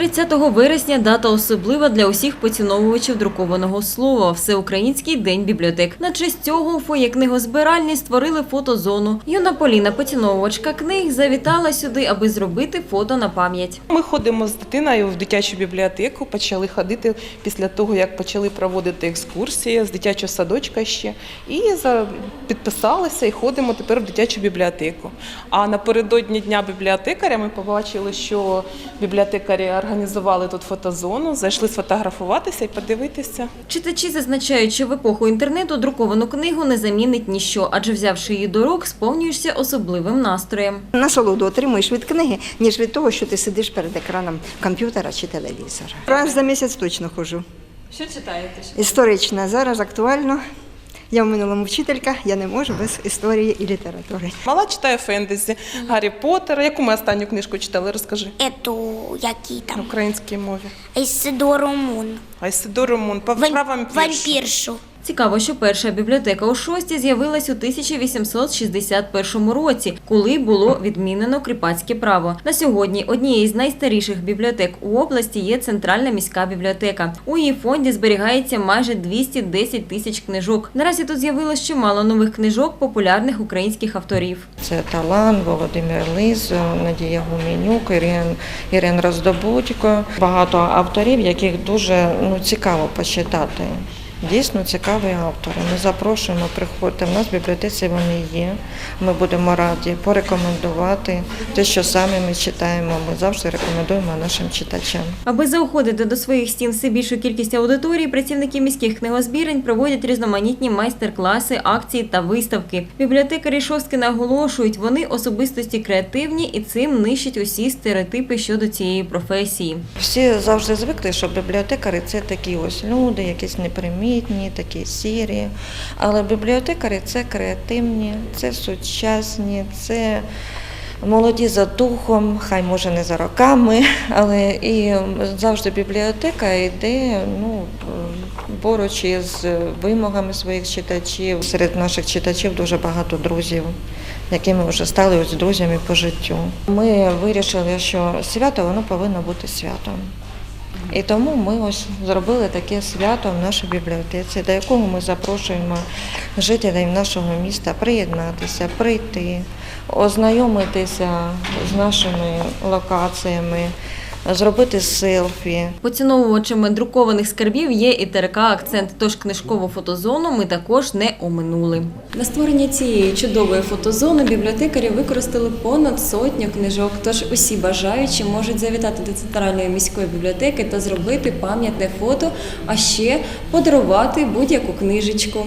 30 вересня дата особлива для усіх поціновувачів друкованого слова. Всеукраїнський день бібліотек. На честь цього у фоє книгозбиральні створили фотозону. Юна Поліна, поціновувачка книг, завітала сюди, аби зробити фото на пам'ять. Ми ходимо з дитиною в дитячу бібліотеку, почали ходити після того, як почали проводити екскурсії з дитячого садочка ще. І підписалися і ходимо тепер в дитячу бібліотеку. А напередодні Дня бібліотекаря ми побачили, що бібліотекарі організували тут фотозону, зайшли сфотографуватися і подивитися. Читачі зазначають, що в епоху інтернету друковану книгу не замінить ніщо, адже взявши її до рук, сповнюєшся особливим настроєм. Насолоду отримуєш від книги, ніж від того, що ти сидиш перед екраном комп'ютера чи телевізора. Раз за місяць точно ходжу. Що читаєте? Історична зараз актуально. Я в минулому вчителька, я не можу без історії і літератури. Мала читає фентезі, Гаррі Поттера. Яку ми останню книжку читали? Розкажи. Ету, які На там, українській мові. Айсидору Мун, Айсидору Мун, про Вамп- вампіршу. Цікаво, що перша бібліотека у шості з'явилась у 1861 році, коли було відмінено кріпацьке право. На сьогодні однією з найстаріших бібліотек у області є Центральна міська бібліотека. У її фонді зберігається майже 210 тисяч книжок. Наразі тут з'явилось чимало нових книжок популярних українських авторів. Це Талан, Володимир Лис, Надія Гуменюк, Ірин, Ірин Роздобудько. Багато авторів, яких дуже ну, цікаво почитати. Дійсно цікаві автори. Ми запрошуємо, приходьте. В нас в бібліотеці вони є. Ми будемо раді порекомендувати те, що самі ми читаємо. Ми завжди рекомендуємо нашим читачам. Аби заохотити до своїх стін все більшу кількість аудиторії, працівники міських книгозбірень проводять різноманітні майстер-класи, акції та виставки. Бібліотекарі шостки наголошують, вони особистості креативні і цим нищать усі стереотипи щодо цієї професії. Всі завжди звикли, що бібліотекари це такі ось люди, якісь непримітні, такі сірі. Але бібліотекарі це креативні, це сучасні, це молоді за духом, хай може не за роками, але і завжди бібліотека йде ну, борючи з вимогами своїх читачів. Серед наших читачів дуже багато друзів якими вже стали ось друзями по життю. Ми вирішили, що свято воно повинно бути святом. І тому ми ось зробили таке свято в нашій бібліотеці, до якого ми запрошуємо жителів нашого міста приєднатися, прийти, ознайомитися з нашими локаціями, зробити селфі. Поціновувачами друкованих скарбів є і ТРК акцент. Тож книжкову фотозону ми також не оминули. На створення цієї чудової фотозони бібліотекарі використали понад сотню книжок. Тож усі бажаючі можуть завітати до центральної міської бібліотеки та зробити пам'ятне фото, а ще подарувати будь-яку книжечку.